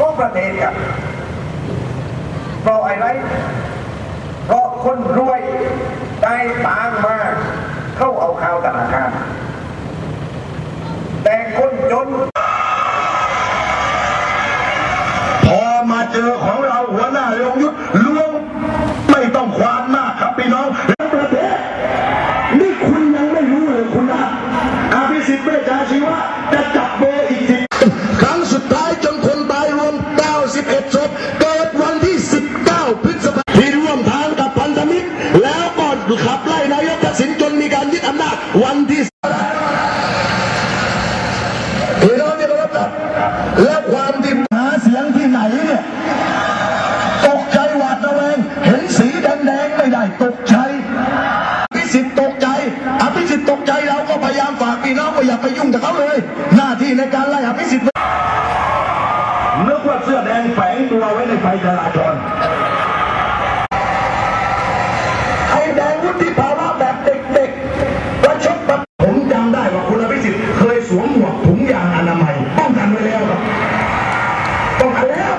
ของประเทศครับเพราะอะไรเพราะคนรวยได้ตังมาเข้าเอาข้าวธนาคาร แต่คนจน พอมาเจอของเราหัวหน้าลงยุทธ์ลวงไม่ต้องควานมากครับพี่น้องและประเทศนี่คุณยังไม่รู้เลยคุณนะอภิสิทธิ์เวชชาชีวะ ขับไล่นายกทักษิณจนมีการยึดอำนาจวันที่พี่น้องที่เคารพครับแล้วความที่หาเสียงที่ไหนเนี่ยตกใจหวาดระแวงเห็นสีแดงๆไม่ได้ตกใจอภิสิทธิ์ตกใจอภิสิทธิ์ตกใจเราก็พยายามฝากพี่น้องว่าอย่าไปยุ่งกับเขาเลย หน้าที่ในการไล่อภิสิทธิ์ ที่อ่านอนามัยป้องกันไว้แล้วป้องกันแล้ว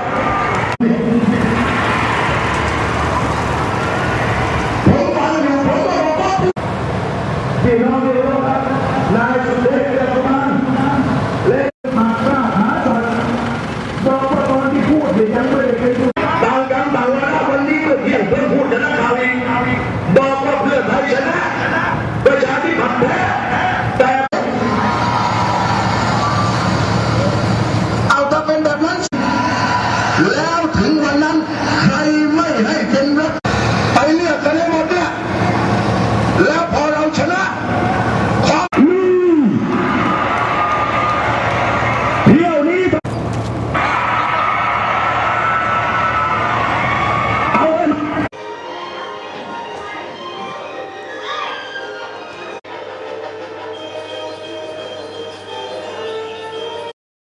ผมมาอยู่ผมมาบอกพี่น้องที่รักนายสุเทพจะมาเล่นมาตราหาสัตว์ตอนตอนที่พูดเห็นยังไม่เห็นต่างกันต่างวันนะวันนี้เมื่อกี้เพิ่งพูดจะนักข่าวเองบอกว่าเพื่อไทยชนะประชาธิปไตย